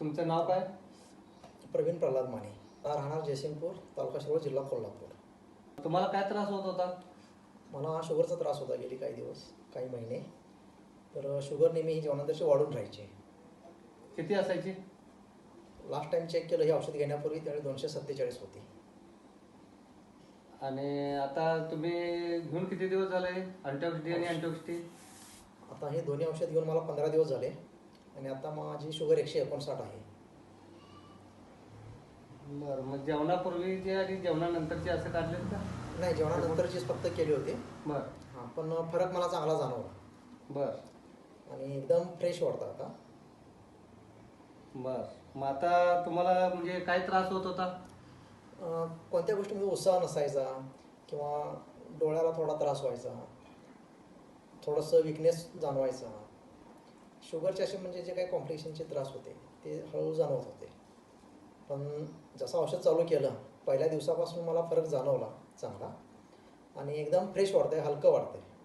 तुमचं नाव काय? प्रवीण प्रल्हाद माने. राहणार जयसिंगपूर तालुका शिरोळ जिल्हा कोल्हापूर. तुम्हाला काय त्रास होत होता? मला शुगरचा त्रास होता गेली काही दिवस काही महिने. तर शुगर नेहमी ही जेवणानंतरची वाढून राहायची. किती असायची? लास्ट टाइम चेक केलं ही औषध घेण्यापूर्वी त्यावेळी दोनशे सत्तेचाळीस होती. आणि आता तुम्ही घेऊन किती दिवस झाले? अँटीऑक्सिडी आणि अँटीऑक्सिडी आता हे दोन्ही औषध घेऊन मला पंधरा दिवस झाले. आणि आता माझी शुगर एकशे एकोणसाठ आहे. बरं मग जेवणापूर्वीचे आणि जेवणानंतरचे असं काढले का? नाही जेवणानंतरचीच फक्त केली होती. बरं. हां पण फरक मला चांगला जाणवला. बरं. आणि एकदम फ्रेश वाटतं आता. बरं. मग आता तुम्हाला म्हणजे काय त्रास होत होता? अं, कोणत्या गोष्टीमध्ये उत्साह नसायचा किंवा डोळ्याला थोडा त्रास व्हायचा. थोडंसं विकनेस जाणवायचा. शुगरचे असे म्हणजे जे काही कॉम्प्लिकेशनचे त्रास होते ते हळूहळू जाणवत होते. पण जसं औषध चालू केलं पहिल्या दिवसापासून मला फरक जाणवला चांगला. आणि एकदम फ्रेश वाटतं आहे हलकं वाटतं आहे